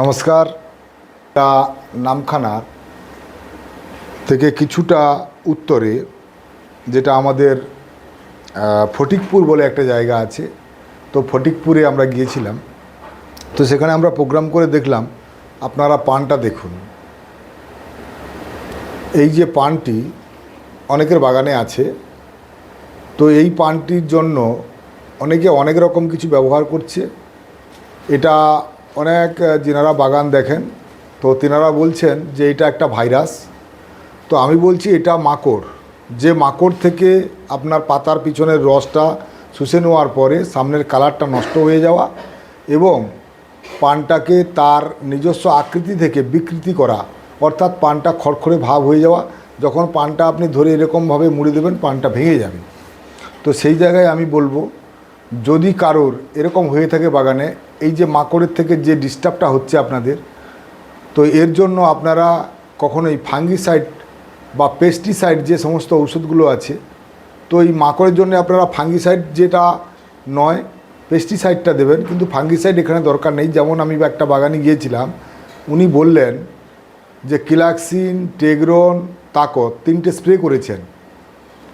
নমস্কার। তা নামখানার থেকে কিছুটা উত্তরে, যেটা আমাদের ফটিকপুর বলে একটা জায়গা আছে। তো ফটিকপুরে আমরা গিয়েছিলাম। তো সেখানে আমরা প্রোগ্রাম করে দেখলাম, আপনারা পানটা দেখুন। এই যে পানটি অনেকের বাগানে আছে। তো এই পানটির জন্য অনেকে অনেক রকম কিছু ব্যবহার করছে। এটা অনেক যিনারা বাগান দেখেন। তো তিনারা বলছেন যে এটা একটা ভাইরাস। তো আমি বলছি এটা মাকড়। যে মাকড় থেকে আপনার পাতার পিছনের রসটা শুষে নেওয়ার পরে সামনের কালারটা নষ্ট হয়ে যাওয়া এবং পানটাকে তার নিজস্ব আকৃতি থেকে বিকৃতি করা, অর্থাৎ পানটা খড়খড়ে ভাব হয়ে যাওয়া, যখন পানটা আপনি ধরে এরকমভাবে মুড়ে দেবেন, পানটা ভেঙে যাবে। তো সেই জায়গায় আমি বলব যদি কারোর এরকম হয়ে থাকে বাগানে, এই যে মাকড়ের থেকে যে ডিস্টার্বটা হচ্ছে আপনাদের, তো এর জন্য আপনারা কখনোই ফাঙ্গিসাইড বা পেস্টিসাইড যে সমস্ত ওষুধগুলো আছে, তো এই মাকড়ের জন্য আপনারা ফাঙ্গিসাইড যেটা নয় পেস্টিসাইডটা দেবেন। কিন্তু ফাঙ্গিসাইড এখানে দরকার নেই। যেমন আমি একটা বাগানে গিয়েছিলাম, উনি বললেন যে, কিলাক্সিন, টেগ্রন, তাকত তিনটে স্প্রে করেছেন।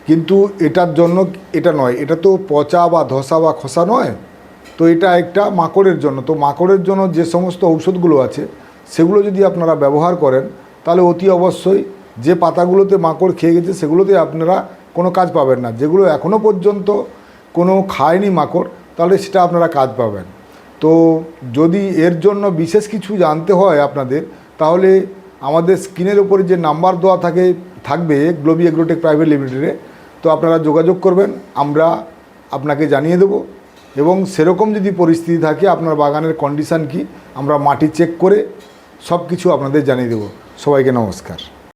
কিন্তু এটার জন্য এটা নয়, এটা তো পচা বা ধসা বা খসা নয়, তো এটা একটা মাকড়ের জন্য। তো মাকড়ের জন্য যে সমস্ত ঔষধগুলো আছে, সেগুলো যদি আপনারা ব্যবহার করেন, তাহলে অতি অবশ্যই যে পাতাগুলোতে মাকড় খেয়ে গেছে, সেগুলোতে আপনারা কোনো কাজ পাবেন না। যেগুলো এখনও পর্যন্ত কোনো খায়নি মাকড়, তাহলে সেটা আপনারা কাজ পাবেন। তো যদি এর জন্য বিশেষ কিছু জানতে হয় আপনাদের, তাহলে আমাদের স্ক্রিনের উপরে যে নাম্বার দেওয়া থাকে, থাকবে গ্লোবি এগ্রোটেক প্রাইভেট লিমিটেডে তো আপনারা যোগাযোগ করবেন, আমরা আপনাকে জানিয়ে দেব। এবং সেরকম যদি পরিস্থিতি থাকে, আপনার বাগানের কন্ডিশান কি, আমরা মাটি চেক করে সব কিছু আপনাদের জানিয়ে দেব। সবাইকে নমস্কার।